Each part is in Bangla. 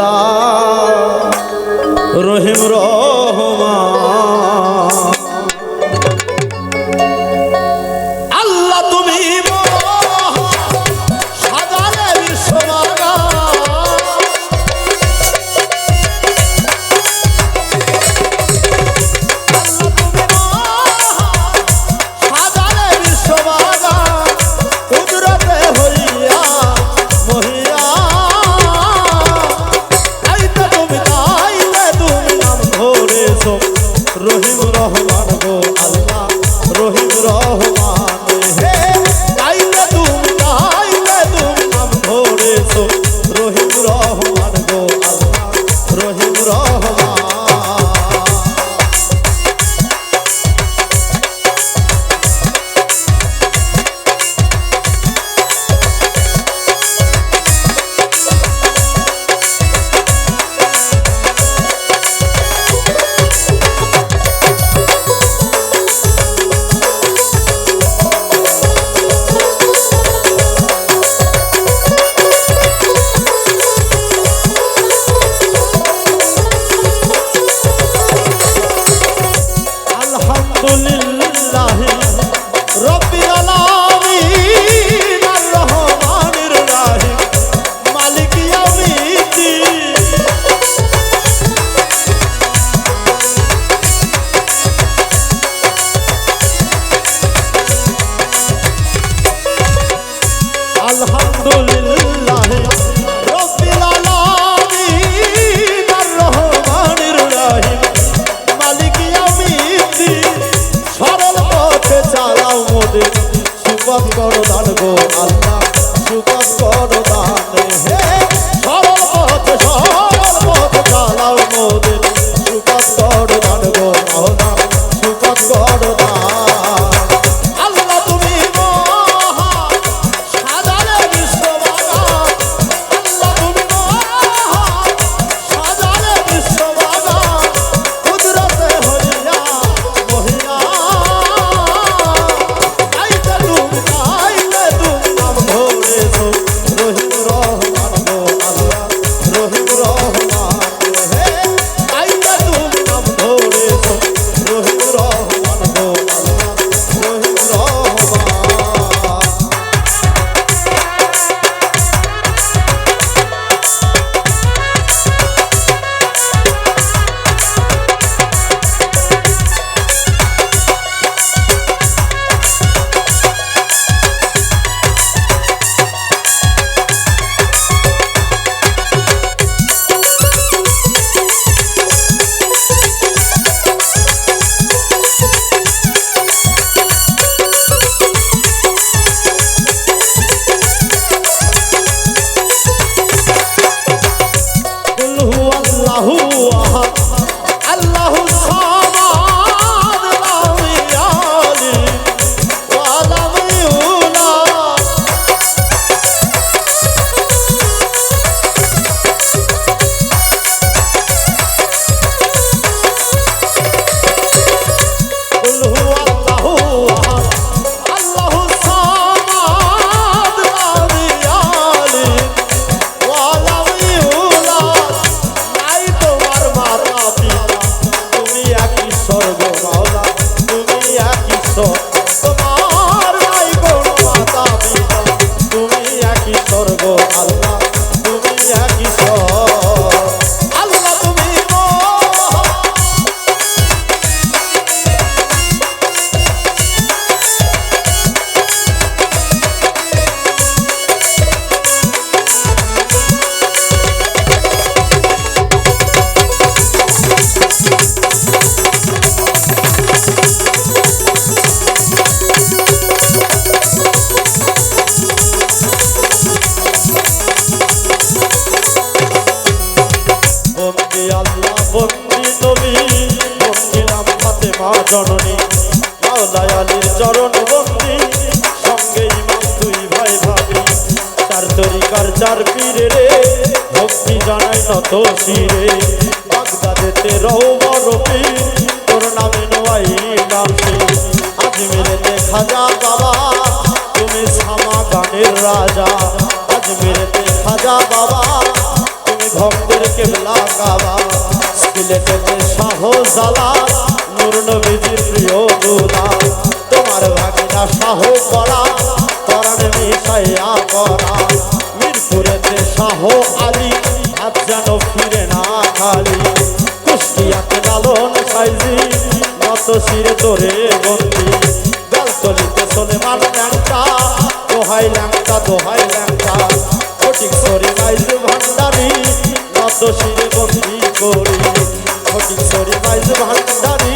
আল্লাহ। আমাদের সুপথ করো গো মহাজননী মাওলায় আলীর চরণ বন্দী সঙ্গে ইমাম ভাই ভাবি। চার তরিকার চার পীরে রে, ভক্তি জানাই নত শিরে। বাগদাদেতে রও মরপি তোর নামে নোয়াই নামটি আজমিরেতে খাজা বাবা, তুমি শ্যামা গানের রাজা। আজমিরেতে খাজা বাবা, তুমি ভক্তের কেবলা কাবা স্কিলেতে শাহ জালা নবীজির প্রিয় তোমার ভাগিনা করা করার মিশাইয়া করা। মিরপুরেতে শাহ আলী, হাত যেন ফিরে না খালি। কুষ্টিয়াতে লালন সাইজি নত শিরে তোরে বন্দি। গালতলিতে ল্যাংটা, দোহাই ল্যাংটা দোহাই ল্যাংটা। ফটিক সরি ভান্ডারি নত শিরে বন্দি করি। ফটিক সরি ভান্ডারি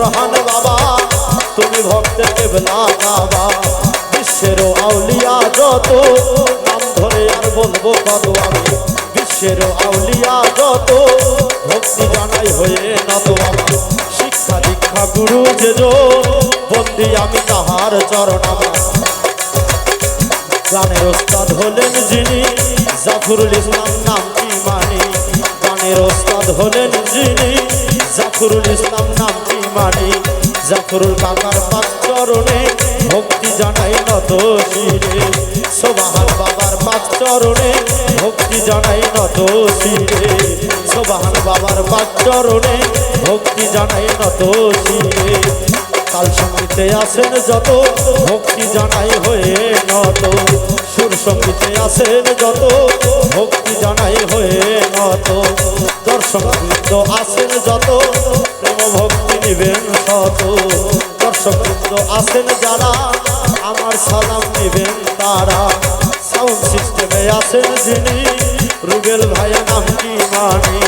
বোরহান বাবা, তুমি ভক্তের কেবলা বাবা, বিশ্বের আউলিয়া যত, নাম ধরে আর বলব কত আমি, বিশ্বের আউলিয়া যত, ভক্তি জানাই হয়ে নত আমার। শিক্ষা দীক্ষা গুরু যে বন্দি আমি তাহার চরণ আমার। গানের ওস্তাদ হলেন যিনি, জাফরুল ইসলাম নাম কি মানি? গানের ওস্তাদ হলেন যিনি, জাফরুল ইসলাম নাম কি মানি, জাফরুল কাকার পাঁচ চরণে ভক্তি জানাই নত শিরে সোবাহান বাবার পাঁচ চরণে ভক্তি জানাই নত শিরে সোবাহান বাবার পাঁচ চরণে ভক্তি জানাই নত শিরে কাল সঙ্গীতে আসেন যত, ভক্তি জানাই হয়ে নত। সুর সঙ্গীতে আসেন যত, ভক্তি জানাই হয়ে নত। দর্শক আসেন যত নিবেন শত দর্শক বৃন্দ আসেন যারা, আমার সালাম নিবেন তারা। সাউন্ড সিস্টেমে আসেন যিনি, রুবেল ভাইয়ের নাম কি মানি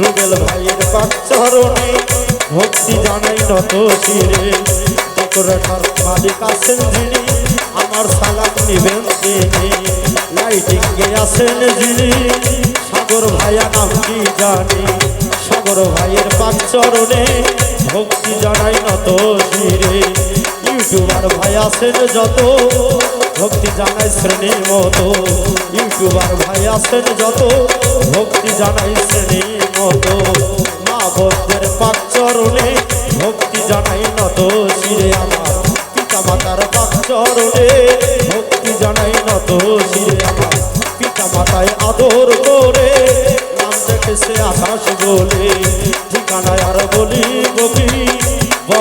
রুবেল ভাইয়ের পাক চরণে ভক্তি জানাই নত শিরে। ডেকোরেটর মালিক আছেন যিনি, আমার সালাম নিবেন তিনি। লাইটিং এ আছেন যিনি, সাগর ভাইয়া নাম কি জানি, সাগর ভাইয়ের পাক চরণে ভক্তি জানাই নত শিরে। ইউটিউবার ভাই আছেন যত, ভক্তি জানাই শ্রেণি মতো। ইউটিউবার ভাই আছেন যত, ভক্তি জানাই শ্রেণি মতো। মা ভক্তের পাক চরণে ভক্তি জানাই নত শিরে আমার। পিতা মাতার পাক চরণে ভক্তি জানাই নত শিরে আমার। পিতা মাতায় আদর করে, নাম দেখেছে আকাশ বলে।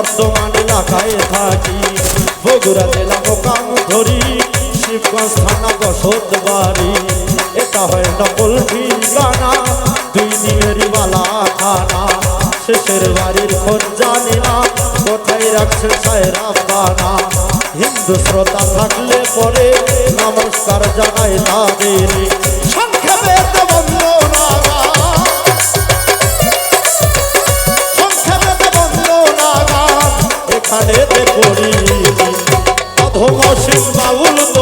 বর্তমান এলাকায় থাকি। বগুড়া জেলা মোকাম ধরি, শিবগঞ্জ থানা বসত বাড়ি। এটা হয় নকল ঠিকানা দুই দিনের বালা খানা। শেষের বাড়ির খোঁজ জানি না, কোথায় রাখছে সায়রা বানা। হিন্দু শ্রোতা থাকলে পরে নমস্কার জানাই তাদের স্থানেতে করি অধম শিব বাউল